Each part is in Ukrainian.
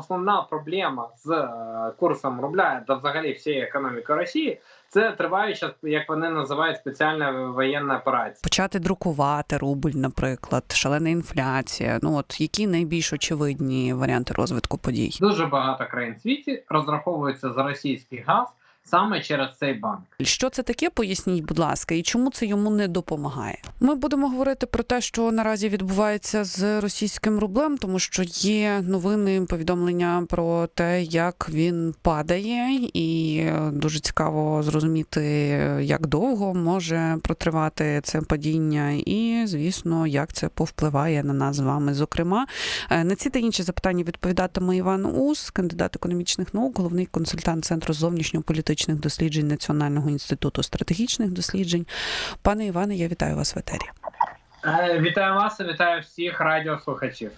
основна проблема з е, курсом рубля та взагалі всієї економіки Росії це триваюча, як вони називають, спеціальна воєнна операція. Почати друкувати рубль, наприклад, шалена інфляція. Ну от які найбільш очевидні варіанти розвитку подій? Дуже багато країн світі розраховуються за російський газ саме через цей банк. Що це таке? Поясніть, будь ласка, і чому це йому не допомагає? Ми будемо говорити про те, що наразі відбувається з російським рублем, тому що є новини, повідомлення про те, як він падає, і дуже цікаво зрозуміти, як довго може протривати це падіння, і звісно, як це повпливає на нас з вами. Зокрема, Е, на ці та інші запитання відповідатиме Іван Ус, кандидат економічних наук, головний консультант Центру зовнішньополітичних досліджень Національного інституту стратегічних досліджень. Пане Іване, я вітаю вас в етері. Е, Вітаю вас, вітаю всіх радіослухачів.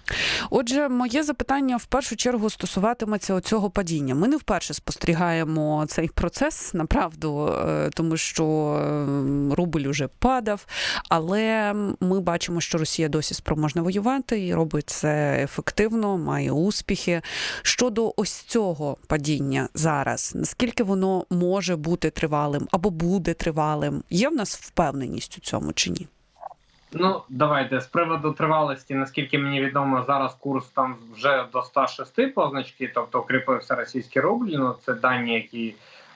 Отже, моє запитання в першу чергу стосуватиметься оцього падіння. Ми не вперше спостерігаємо цей процес направду, е, тому що е, рубль уже падав, але ми бачимо, що Росія досі спроможна воювати і робить це ефективно, має успіхи. Щодо ось цього падіння зараз, наскільки воно може бути тривалим або буде тривалим? Є в нас впевненість у цьому чи ні? Ну, давайте з приводу тривалості, наскільки мені відомо, зараз курс там вже до 106 позначки, тобто укріпився російський рубль. Ну це дані, які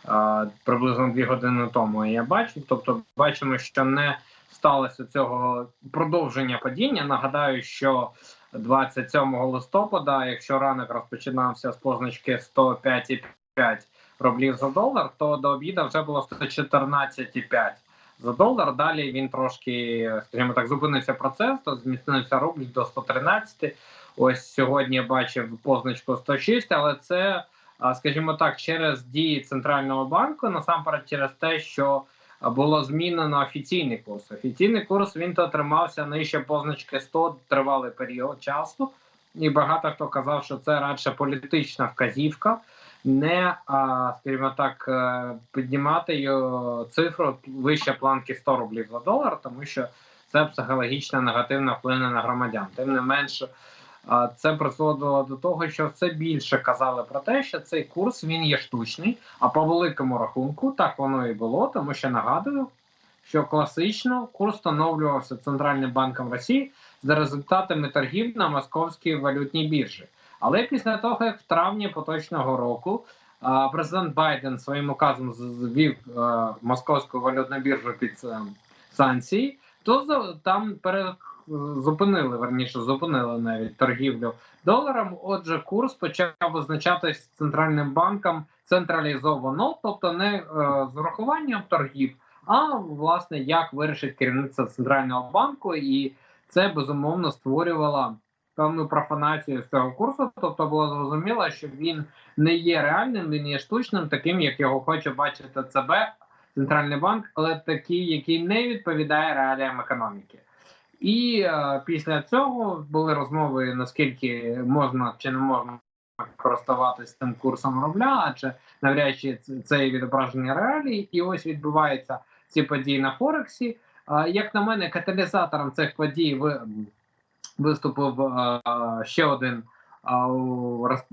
е, приблизно дві години тому я бачив. Тобто, бачимо, що не сталося цього продовження падіння. Нагадаю, що 27 листопада, якщо ранок розпочинався з позначки 105,5 рублів за долар, то до обіда вже було 114,5 за долар. Далі він трошки, скажімо так, зупинився процес, то зміцнився рубль до 113. Ось сьогодні я бачив позначку 106, але це, скажімо так, через дії центрального банку, насамперед через те, що було змінено офіційний курс. Офіційний курс він то тримався нижче позначки 100 тривалий період часу, і багато хто казав, що це радше політична вказівка не, а, скажімо так, е, піднімати цифру вище планки 100 рублів за долар, тому що це психологічно негативно вплине на громадян. Тим не менше, це призводило до того, що все більше казали про те, що цей курс він є штучний. А по великому рахунку так воно і було, тому що нагадую, що класично курс встановлювався Центральним банком Росії за результатами торгів на московській валютній біржі. Але після того, як в травні поточного року президент Байден своїм указом звів московську валютну біржу під е, санкції, то там пере, зупинили верніше, зупинили навіть торгівлю доларом. Отже, курс почав визначатись центральним банком централізовано, тобто не е, з урахуванням торгів, а власне як вирішить керівництво центрального банку, і це безумовно створювало певну профанацію з цього курсу. Тобто було зрозуміло, що він не є реальним, він є штучним, таким як його хоче бачити ЦБ, центральний банк, але такий, який не відповідає реаліям економіки. І е, після цього були розмови, наскільки можна чи не можна користуватися тим курсом рубля, адже навряд чи це- відображення реалій, і ось відбуваються ці події на Форексі. Як на мене, каталізатором цих подій ви, виступив е, ще один е,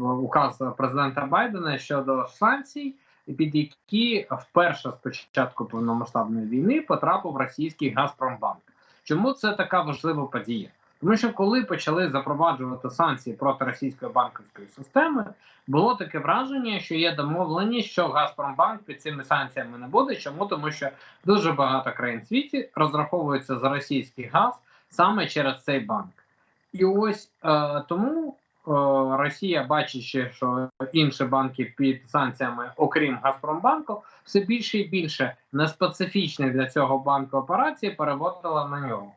указ президента Байдена щодо санкцій, під які вперше з початку повномасштабної війни потрапив російський Газпромбанк. Чому це така важлива подія? Тому що коли почали запроваджувати санкції проти російської банківської системи, було таке враження, що є домовленість, що Газпромбанк під цими санкціями не буде. Чому? Тому що дуже багато країн світі розраховуються за російський газ саме через цей банк. І ось е, тому е, Росія, бачачи, що інші банки під санкціями, окрім Газпромбанку, все більше і більше неспецифічних для цього банку операцій переводила на нього.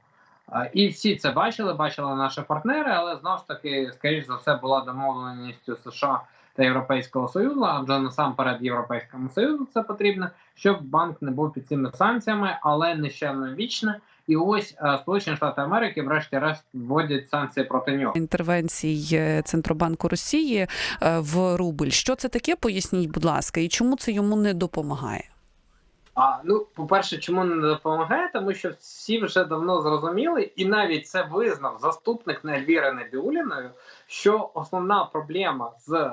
Е, і всі це бачили, бачили наші партнери, але знову ж таки, скоріш за все, була домовленістю США та Європейського Союзу, адже насамперед Європейському Союзу це потрібно, щоб банк не був під цими санкціями, але не ще не вічне. І ось е, Сполучені Штати Америки, врешті-решт, вводять санкції проти нього. інтервенцій е, Центробанку Росії е, в рубль. Що це таке? Поясніть, будь ласка, і чому це йому не допомагає? А ну, по-перше, чому не допомагає? Тому що всі вже давно зрозуміли, і навіть це визнав заступник Ельвіри Небіуліною, що основна проблема з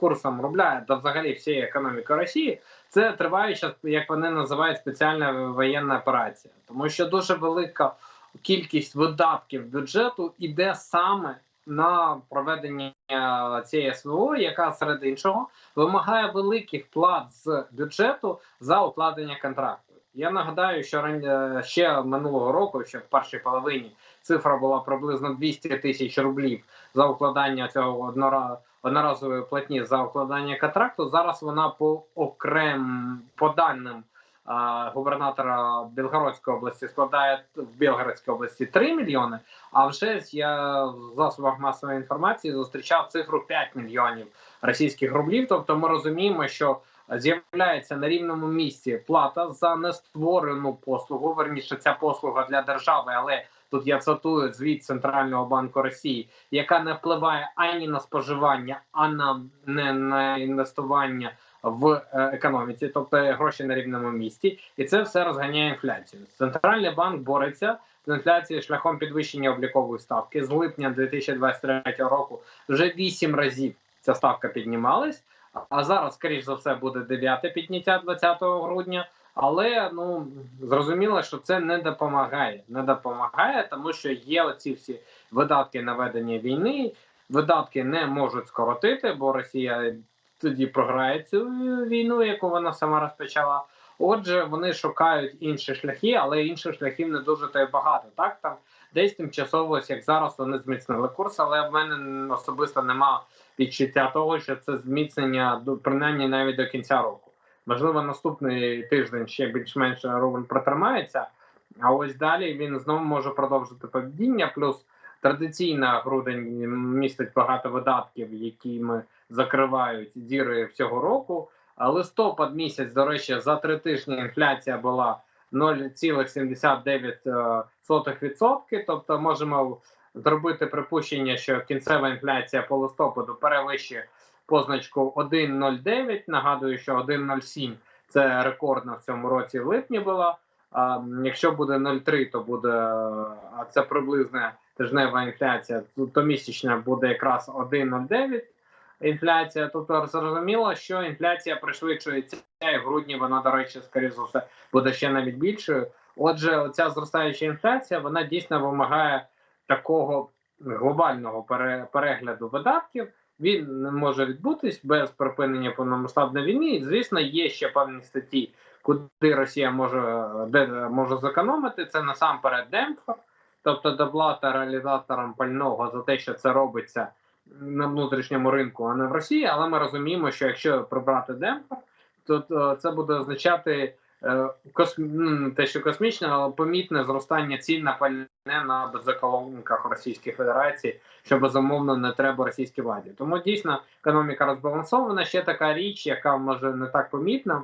курсом рубля та взагалі всієї економіки Росії це триваюча, як вони називають, спеціальна воєнна операція, тому що дуже велика кількість видатків бюджету іде саме на проведення е, цієї СВО, яка серед іншого вимагає великих плат з бюджету за укладення контракту. Я нагадаю, що е, ще минулого року, ще в першій половині, цифра була приблизно 200 тисяч рублів за укладання цього однора- одноразової платні за укладання контракту. Зараз вона по окрем по даним губернатора Білгородської області складає в Білгородській області 3 мільйони. А вже я в засобах масової інформації зустрічав цифру 5 мільйонів російських рублів. Тобто, ми розуміємо, що з'являється на рівному місці плата за нестворену послугу. Верніше, ця послуга для держави, але тут я цитую звіт Центрального банку Росії, яка не впливає ані на споживання, а на не на інвестування в е, економіці, тобто гроші на рівному місці, і це все розганяє інфляцію. Центральний банк бореться з інфляцією шляхом підвищення облікової ставки з липня 2023 року. Вже вісім разів ця ставка піднімалась. А зараз, скоріш за все, буде дев'яте підняття 20 грудня. Але ну зрозуміло, що це не допомагає. Не допомагає, тому що є оці всі видатки на ведення війни. Видатки не можуть скоротити, бо Росія тоді програє цю війну, яку вона сама розпочала. Отже, вони шукають інші шляхи, але інших шляхів не дуже то й багато. Так там десь тимчасово, як зараз, вони зміцнили курс, але в мене особисто нема відчуття того, що це зміцнення принаймні навіть до кінця року. Можливо, наступний тиждень ще більш-менш рубль протримається, а ось далі він знову може продовжити падіння. Плюс традиційно грудень містить багато видатків, якими закривають діри всього року. А листопад місяць, до речі, за три тижні інфляція була 0,79%. Тобто можемо зробити припущення, що кінцева інфляція по листопаду перевищує позначку 1,09. Нагадую, що 1,07 це рекордна в цьому році в липні була. А якщо буде 0,3, то буде а це приблизна тижнева інфляція, то, місячна буде якраз 1,09 інфляція. Тобто зрозуміло, що інфляція пришвидшується і в грудні вона, до речі, скоріше все буде ще навіть більшою. Отже, оця зростаюча інфляція вона дійсно вимагає такого глобального перегляду видатків. Він не може відбутись без припинення повномасштабної війни. І, звісно, є ще певні статті, куди Росія може де може зекономити. Це насамперед демпфер, тобто доплата реалізаторам пального за те, що це робиться на внутрішньому ринку, а не в Росії. Але ми розуміємо, що якщо прибрати демпфер, то, це буде означати косм... ну, не те, що космічне, але помітне зростання цін на пальне на беззаколонках Російської Федерації, що безумовно не треба російській владі. Тому дійсно економіка розбалансована. Ще така річ, яка може не так помітна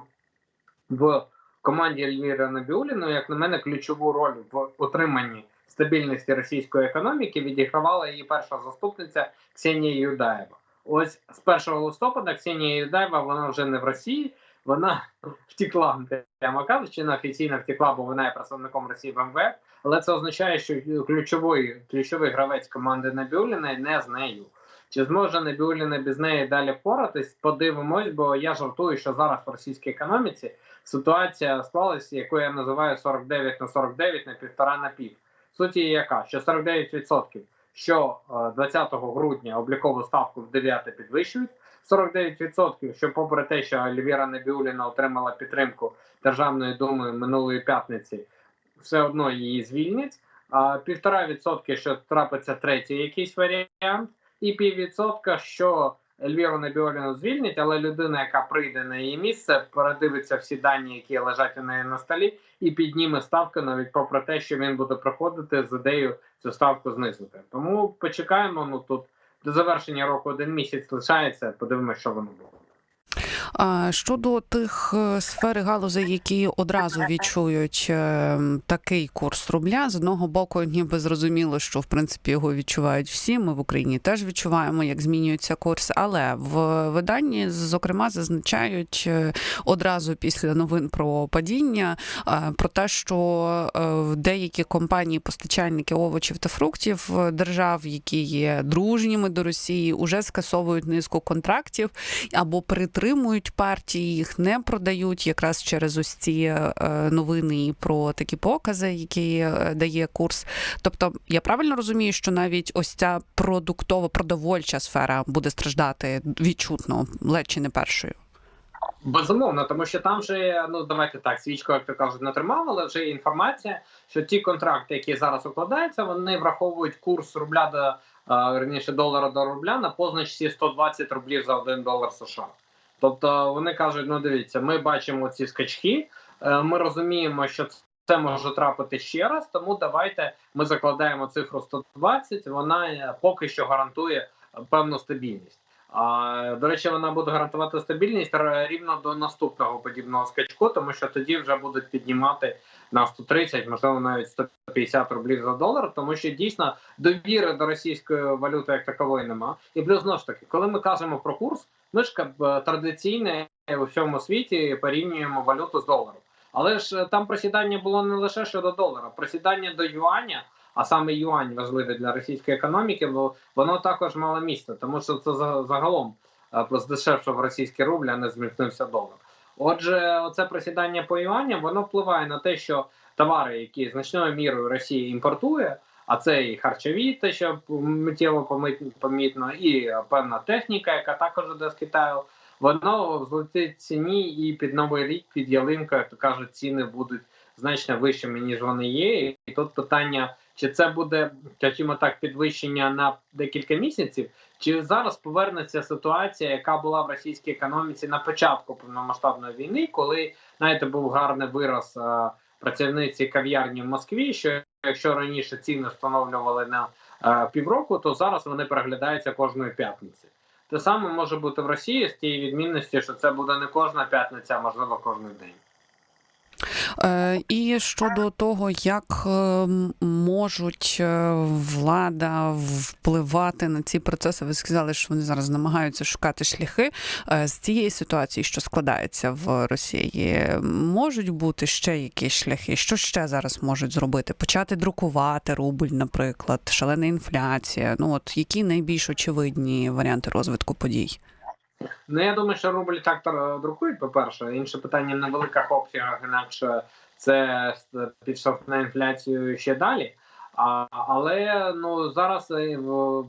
в команді Ельвіри Набіуліної, як на мене, ключову роль в утриманні стабільності російської економіки відігравала її перша заступниця Ксенія Юдаєва. Ось з 1 листопада Ксенія Юдаєва вона вже не в Росії, вона втекла, прямо кажучи, не офіційно втекла, бо вона є представником Росії в МВФ. Але це означає, що ключовий ключовий гравець команди Набіуліної не з нею. Чи зможе Набіуліна без неї далі впоратись? Подивимось, бо я жартую, що зараз в російській економіці ситуація склалася, яку я називаю 49 на 49 на півтора на пів. Суті яка? Що 49%, що 20 грудня облікову ставку в 9 підвищують, 49%, що попри те, що Ельвіра Набіуліна отримала підтримку Державної думи минулої п'ятниці, все одно її звільнять. А півтора відсотки, що трапиться третій якийсь варіант, і піввідсотка, що Ельвіру Набіоліну звільнять, але людина, яка прийде на її місце, передивиться всі дані, які лежать у неї на столі, і підніме ставку, навіть попри те, що він буде проходити з ідеєю цю ставку знизити. Тому почекаємо. Ну тут до завершення року один місяць лишається. Подивимося, що воно буде. Щодо тих е, сфер і галузей, які одразу відчують е, такий курс рубля, з одного боку, ніби зрозуміло, що в принципі його відчувають всі. Ми в Україні теж відчуваємо, як змінюється курс. Але в виданні зокрема зазначають е, одразу після новин про падіння про те, що е, деякі компанії, постачальники овочів та фруктів держав, які є дружніми до Росії, уже скасовують низку контрактів або притримують партії, їх не продають якраз через ось ці е, новини про такі покази, які е, дає курс. Тобто, я правильно розумію, що навіть ось ця продуктово продовольча сфера буде страждати відчутно, ледь чи не першою. Безумовно, тому що там вже ну давайте так, свічку, як то кажуть, не тримав, але вже є інформація, що ті контракти, які зараз укладаються, вони враховують курс рубля до а, верніше долара до рубля на позначці 120 рублів за один долар США. Тобто вони кажуть: ну дивіться, ми бачимо ці скачки, е, ми розуміємо, що це може трапити ще раз, тому давайте ми закладаємо цифру 120, Вона е, поки що гарантує е, певну стабільність. А до речі, вона буде гарантувати стабільність рівно до наступного подібного скачку, тому що тоді вже будуть піднімати на 130, можливо, навіть 150 рублів за долар, тому що дійсно довіри до російської валюти як такової нема. І плюс знову ж таки, коли ми кажемо про курс, ми ж е, традиційно у всьому світі порівнюємо валюту з доларом. Але ж е, там просідання було не лише щодо долара, просідання до юаня. А саме юань важливий для російської економіки, бо воно також мало місце, тому що це загалом е, здешевшав російський рубль, а не зміцнився долар. Отже, оце просідання по юаням воно впливає на те, що товари, які значною мірою Росія імпортує, а це і харчові, те, що миттєво помітно, і певна техніка, яка також іде з Китаю, воно в ціні, і під новий рік, під ялинкою, як то кажуть, ціни будуть значно вищими ніж вони є. І тут питання. Чи це буде, скажімо так, підвищення на декілька місяців, чи зараз повернеться ситуація, яка була в російській економіці на початку повномасштабної війни, коли знаєте, був гарний вираз працівниці кав'ярні в Москві, що якщо раніше ціни встановлювали на е, півроку, то зараз вони переглядаються кожної п'ятниці. Те саме може бути в Росії з тієї відмінності, що це буде не кожна п'ятниця, а можливо кожен день. Е, І щодо того, як е, можуть е, влада впливати на ці процеси, ви сказали, що вони зараз намагаються шукати шляхи з цієї ситуації, що складається в Росії. Можуть бути ще якісь шляхи? Що ще зараз можуть зробити? Почати друкувати рубль, наприклад, шалена інфляція. Ну от які найбільш очевидні варіанти розвитку подій? Ну, я думаю, що рубль так друкують, по-перше. Інше питання на великих обсягах, інакше це підштовхне інфляцію ще далі. А, але ну зараз е,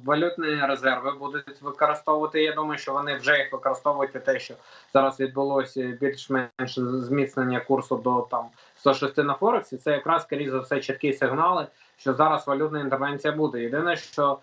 валютні резерви будуть використовувати. Я думаю, що вони вже їх використовують те, що зараз відбулося більш-менш зміцнення курсу до там 106 на Форексі. Це якраз скоріше за все чіткі сигнали, що зараз валютна інтервенція буде. Єдине, що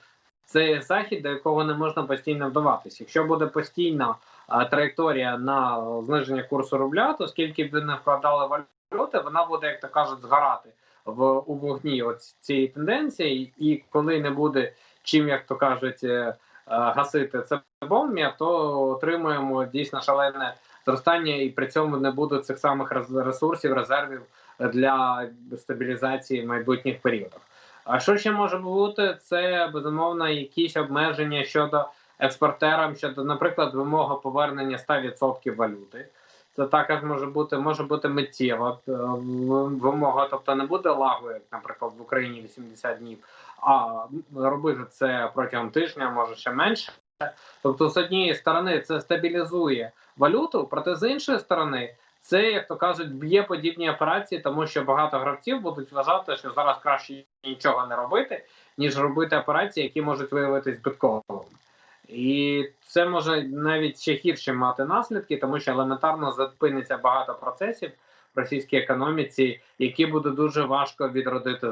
це захід, до якого не можна постійно вдаватися. Якщо буде постійна а, траєкторія на зниження курсу рубля, то скільки б ви не вкладали валюти, вона буде, як то кажуть, згорати в у вогні от цієї тенденції, і коли не буде чим, як то кажуть, е, е, гасити це бомб'я, то отримуємо дійсно шалене зростання, і при цьому не буде цих самих ресурсів, резервів для стабілізації майбутніх періодах. А що ще може бути? Це безумовно якісь обмеження щодо експортерам, щодо, наприклад, вимога повернення 100% валюти. Це також може бути, може бути миттєва е, вимога, тобто не буде лагу, як, наприклад, в Україні 80 днів, а робити це протягом тижня, може ще менше. Тобто, з однієї сторони, це стабілізує валюту, проте з іншої сторони, це, як то кажуть, б'є подібні операції, тому що багато гравців будуть вважати, що зараз краще нічого не робити, ніж робити операції, які можуть виявитись збитковими. І це може навіть ще гірше мати наслідки, тому що елементарно зупиниться багато процесів в російській економіці, які буде дуже важко відродити